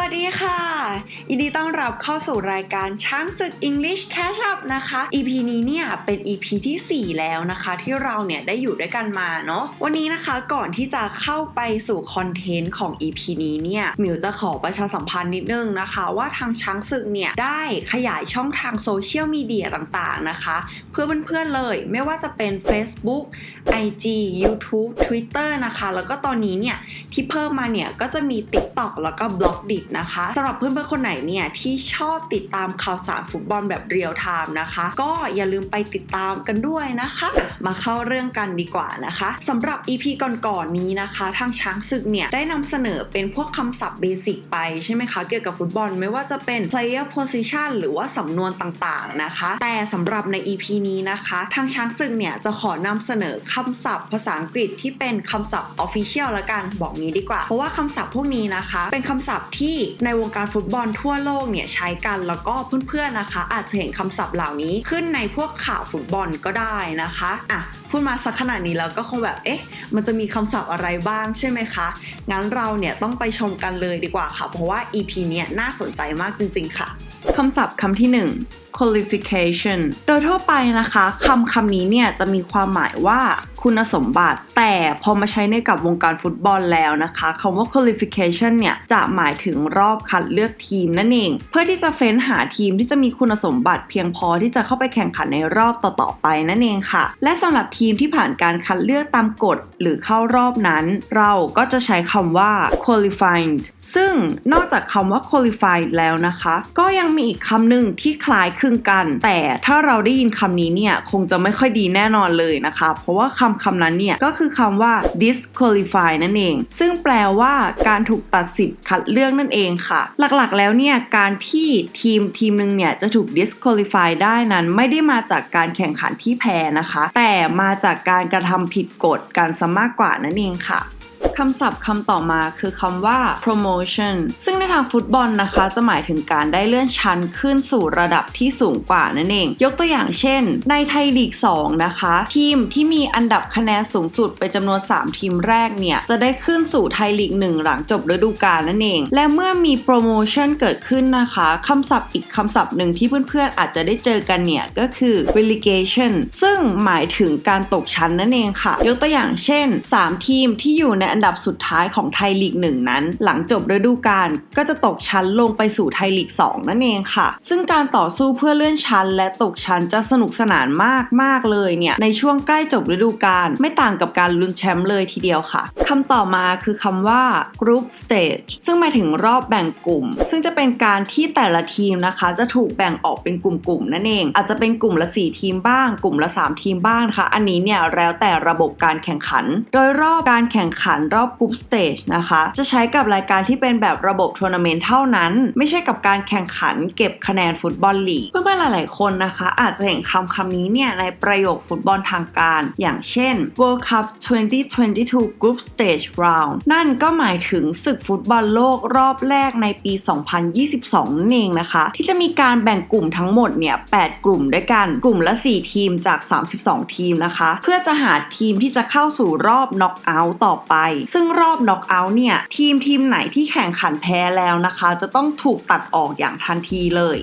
วัสดีค่ะ ยินดีต้อนรับเข้าสู่รายการช้างศึก English Catch Up นะคะ EP นี้เนี่ยเป็น EP ที่ 4 แล้วนะคะ ที่เราเนี่ยได้อยู่ด้วยกันมาเนาะวันนี้นะคะก่อนที่จะเข้าไปสู่คอนเทนต์ของ EP นี้เนี่ยมิวจะขอประชาสัมพันธ์นิดนึงนะคะ ว่าทางช้างศึกเนี่ยได้ขยายช่องทางโซเชียลมีเดียต่างๆนะคะ เพื่อเพื่อนๆเลยไม่ว่าจะเป็น Facebook IG YouTube Twitter นะคะ แล้วก็ตอนนี้เนี่ยที่เพิ่มมาเนี่ยก็จะมี TikTok แล้วก็ b l o g d i t นะคะสำหรับเพื่อนๆคนไหนเนี่ยที่ชอบติดตามข่าวสารฟุตบอลแบบเรียลไทม์นะคะ ก็อย่าลืมไปติดตามกันด้วยนะคะ มาเข้าเรื่องกันดีกว่านะคะสำหรับ EP ก่อนๆนี้นะคะ ทางช้างศึกเนี่ยได้นำเสนอเป็นพวกคำศัพท์เบสิกไปใช่ไหมคะ เกี่ยวกับฟุตบอลไม่ว่าจะเป็น player position หรือว่าสำนวนต่างๆนะคะ แต่สำหรับใน EP นี้นะคะ ทางช้างศึกเนี่ยจะขอนำเสนอคำศัพท์ภาษาอังกฤษที่เป็นคำศัพท์ official ละกันบอกงี้ดีกว่า เพราะว่าคำศัพท์พวกนี้นะคะ เป็นคำศัพท์ที่ในวงการฟุตบอลทั่วโลกเนี่ยใช้กันแล้วก็เพื่อนๆนะคะ อาจจะเห็นคำศัพท์เหล่านี้ขึ้นในพวกข่าวฟุตบอลก็ได้นะคะอะพูดมาสักขนาดนี้แล้วก็คงแบบ เอ๊ะ มันจะมีคำศัพท์อะไรบ้างใช่ไหมคะ งั้นเราเนี่ยต้องไปชมกันเลยดีกว่าค่ะ เพราะว่า EP เนี่ยน่าสนใจมากจริงๆค่ะ คำศัพท์คำที่ 1 qualification โดยทั่วไปนะคะคำคำนี้เนี่ยจะมีความหมายว่าคุณสมบัติ แต่พอมาใช้ในกับวงการฟุตบอลแล้วนะคะคำว่า qualification เนี่ยจะหมายถึงรอบคัดเลือกทีมนั่นเอง เพื่อที่จะเฟ้นหาทีมที่จะมีคุณสมบัติเพียงพอที่จะเข้าไปแข่งขันในรอบต่อๆไปนั่นเองค่ะ และสำหรับทีมที่ผ่านการคัดเลือกตามกฎหรือเข้ารอบนั้น เราก็จะใช้คำว่า qualified ซึ่งนอกจากคำว่า qualified แล้วนะคะ ก็ยังมีอีกคำหนึ่งที่คล้ายคลึงกัน แต่ถ้าเราได้ยินคำนี้เนี่ยคงจะไม่ค่อยดีแน่นอนเลยนะคะ เพราะว่าคำคำนั้นเนี่ยก็คือคำว่า disqualify นั่นเอง ซึ่งแปลว่าการถูกตัดสิทธิ์คัดเลือกนั่นเองค่ะ หลักๆแล้วเนี่ยการที่ทีมทีมหนึ่งเนี่ยจะถูก disqualify ได้นั้น ไม่ได้มาจากการแข่งขันที่แพ้นะคะ แต่มาจากการกระทำผิดกฎการซะมากกว่านั่นเองค่ะ คำศัพท์คำต่อมาคือคำว่า promotion ซึ่งในทางฟุตบอลนะคะ จะหมายถึงการได้เลื่อนชั้นขึ้นสู่ระดับที่สูงกว่านั่นเอง ยกตัวอย่างเช่น ในไทยลีก 2 นะคะ ทีมที่มีอันดับคะแนนสูงสุดไปจำนวน 3 ทีมแรกเนี่ย จะได้ขึ้นสู่ไทยลีก 1 หลังจบฤดูกาลนั่นเอง และเมื่อมี promotion เกิดขึ้นนะคะคำศัพท์อีกคำศัพท์หนึ่งที่เพื่อนๆ อาจจะได้เจอกันเนี่ย ก็คือ relegation ซึ่งหมายถึงการตกชั้นนั่นเองค่ะ ยกตัวอย่างเช่น 3 ทีมที่อยู่ในอันดับสุดท้ายของไทยลีกหนึ่งนั้น หลังจบฤดูกาลก็จะตกชั้นลงไปสู่ไทยลีก 2 นั่นเองค่ะ ซึ่งการต่อสู้เพื่อเลื่อนชั้น และตกชั้นจะสนุกสนานมากมากเลยเนี่ยในช่วงใกล้จบฤดูกาลไม่ต่างกับการลุ้นแชมป์เลยทีเดียวค่ะคำต่อมาคือคำว่า group stage ซึ่งหมายถึงรอบแบ่งกลุ่ม ซึ่งจะเป็นการที่แต่ละทีมนะคะ จะถูกแบ่งออกเป็นกลุ่มๆนั่นเอง อาจจะเป็นกลุ่มละ 4 ทีมบ้าง กลุ่มละ 3 ทีมบ้างะคะอันนี้เนี่ยแล้วแต่ระบบการแข่งขัน โดยรอบการแข่งขันรอบกลุ่มสเตจนะคะ จะใช้กับรายการที่เป็นแบบระบบทัวร์นาเมนต์เท่านั้น ไม่ใช่กับการแข่งขันเก็บคะแนนฟุตบอลลีก เพื่อนๆหลายๆคนนะคะ อาจจะเห็นคำคำนี้เนี่ยในประโยคฟุตบอลทางการ อย่างเช่น World Cup 2022 Group Stage Round นั่นก็หมายถึงศึกฟุตบอลโลกรอบแรกในปี 2022นั่นเองนะคะ ที่จะมีการแบ่งกลุ่มทั้งหมดเนี่ย 8 กลุ่มด้วยกัน กลุ่มละ 4 ทีมจาก 32 ทีมนะคะ เพื่อจะหาทีมที่จะเข้าสู่รอบน็อกเอาท์ต่อไปซึ่งรอบน็อกเอาท์เนี่ย ทีมทีมไหนที่แข่งขันแพ้แล้วนะคะ จะต้องถูกตัดออกอย่างทันทีเลย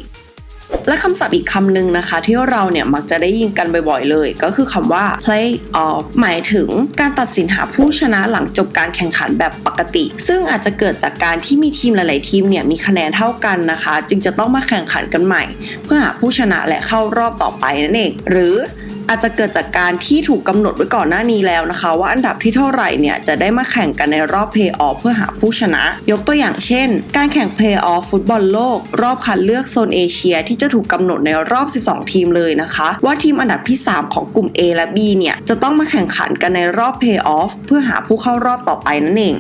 และคำศัพท์อีกคำหนึ่งนะคะ ที่เราเนี่ยมักจะได้ยินกันบ่อยๆเลย ก็คือคำว่า play off หมายถึงการตัดสินหาผู้ชนะหลังจบการแข่งขันแบบปกติ ซึ่งอาจจะเกิดจากการที่มีทีมหลายๆทีมเนี่ยมีคะแนนเท่ากันนะคะ จึงจะต้องมาแข่งขันกันใหม่ เพื่อหาผู้ชนะและเข้ารอบต่อไปนั่นเองหรือ อาจจะเกิดจากการที่ถูกกำหนดไว้ก่อนหน้านี้แล้วนะคะ ว่าอันดับที่เท่าไหร่เนี่ยจะได้มาแข่งกันในรอบเพย์ออฟเพื่อหาผู้ชนะ ยกตัวอย่างเช่น การแข่งเพย์ออฟฟุตบอลโลก รอบคัดเลือกโซนเอเชีย ที่จะถูกกำหนดในรอบ 12 ทีมเลยนะคะ ว่าทีมอันดับที่ 3 ของกลุ่ม A และ B เนี่ยจะต้องมาแข่งขันกันในรอบเพย์ออฟเพื่อหาผู้เข้ารอบต่อไปนั่นเอง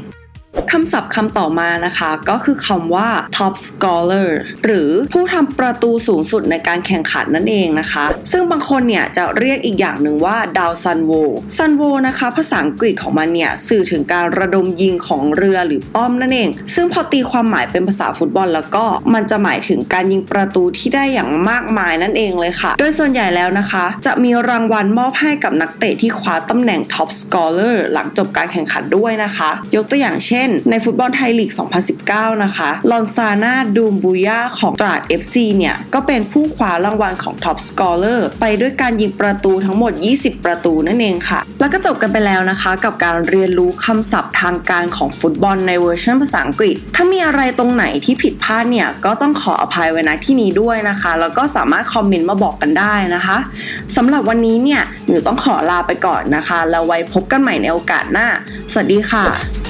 คำศัพท์คำต่อมานะคะก็คือคำว่า top scholar หรือผู้ทำประตูสูงสุดในการแข่งขันนั่นเองนะคะ ซึ่งบางคนเนี่ยจะเรียกอีกอย่างหนึ่งว่าดาวซันโวซันโวนะคะ ภาษาอังกฤษของมันเนี่ยสื่อถึงการระดมยิงของเรือหรือป้อมนั่นเอง ซึ่งพอตีความหมายเป็นภาษาฟุตบอลแล้วก็มันจะหมายถึงการยิงประตูที่ได้อย่างมากมายนั่นเองเลยค่ะ โดยส่วนใหญ่แล้วนะคะ จะมีรางวัลมอบให้กับนักเตะที่คว้าตำแหน่ง top scholar หลังจบการแข่งขันด้วยนะคะ ยกตัวอย่างเช่นนในฟุตบอลไทยลีก 2019 นะคะลอนซาน่าดูมบูย่าของตราด FC เนี่ย ก็เป็นผู้คว้ารางวัลของ Top Scorer ไปด้วยการยิงประตูทั้งหมด 20 ประตูนั่นเองค่ะ แล้วก็จบกันไปแล้วนะคะ กับการเรียนรู้คำศัพท์ทางการของฟุตบอลในเวอร์ชันภาษาอังกฤษ ถ้ามีอะไรตรงไหนที่ผิดพลาดเนี่ย ก็ต้องขออภัยไว้ณที่นี้ด้วยนะคะ แล้วก็สามารถคอมเมนต์มาบอกกันได้นะคะสำหรับวันนี้เนี่ยหนูต้องขอลาไปก่อนนะคะ แล้วไว้พบกันใหม่ในโอกาสหน้า สวัสดีค่ะ